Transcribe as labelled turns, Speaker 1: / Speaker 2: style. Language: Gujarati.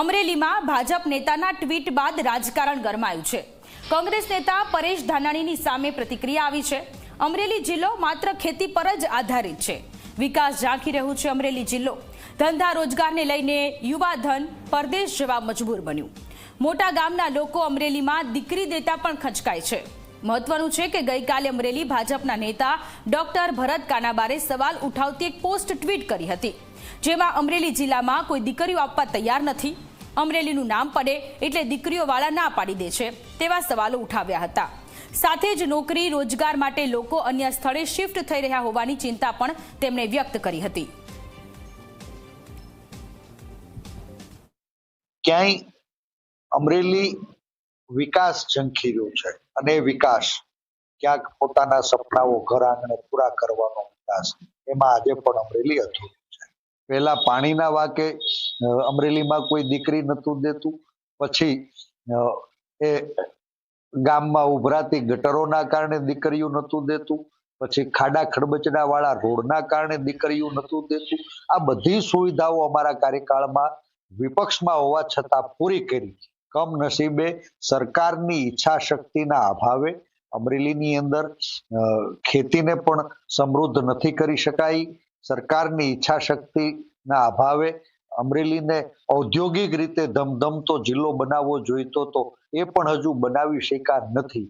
Speaker 1: અમરેલીમાં ભાજપ નેતાના ટ્વીટ બાદ રાજકારણ ગરમાયું છે. કોંગ્રેસ નેતા પરેશ ધાનાણીની સામે પ્રતિક્રિયા આવી છે. અમરેલી જિલ્લો માત્ર ખેતી પર જ આધારિત છે. વિકાસ ઝાંખી રહ્યું છે અમરેલી જિલ્લો. ધંધા રોજગારને લઈને યુવા ધન પરદેશ જવા મજબૂર બન્યું. મોટા ગામના લોકો અમરેલીમાં દીકરી દેતા પણ ખચકાય છે. મહત્વનું છે કે ગઈકાલે અમરેલી ભાજપના નેતા ડોક્ટર ભરત કાનાબારે સવાલ ઉઠાવતી એક પોસ્ટ ટ્વીટ કરી હતી. જેમાં અમરેલી જિલ્લામાં કોઈ દીકરીઓ આપવા તૈયાર નથી. અમરેલીનું નામ પડે એટલે દીકરીઓવાળા ના પાડી દે છે તેવા સવાલો ઉઠાવ્યા હતા. સાથે જ નોકરી, રોજગાર માટે લોકો અન્ય સ્થળે શિફ્ટ થઈ રહ્યા હોવાની ચિંતા પણ તેમણે વ્યક્ત કરી હતી.
Speaker 2: ક્યાંય અમરેલી વિકાસ ઝંખી છે અને વિકાસ ક્યાંક પોતાના સપનાઓ ઘર આંગણે પૂરા કરવાનો વિકાસ એમાં આજે પણ અમરેલી અધૂરું છે. પહેલા પાણીના વાકે અમરેલીમાં કોઈ દીકરી નતું દેતું. પછી એ ગામમાં ઉભરાતી ગટરોના કારણે દીકરીઓ નતું દેતું. પછી ખાડા ખડબચડા વાળા રોડના કારણે દીકરીઓ નતું દેતું. આ બધી સુવિધાઓ અમારા કાર્યકાળમાં વિપક્ષમાં હોવા છતાં પૂરી કરી. કમનસીબે સરકારની ઈચ્છા શક્તિના અભાવે અમરેલીની અંદર ખેતીને પણ સમૃદ્ધ નથી કરી શકાઈ. સરકારની ઈચ્છા શક્તિના અભાવે અમરેલીને ઔદ્યોગિક રીતે ધમધમતો જિલ્લો બનાવવો જોઈતો તો એ પણ હજુ બનાવી શક્યા નથી.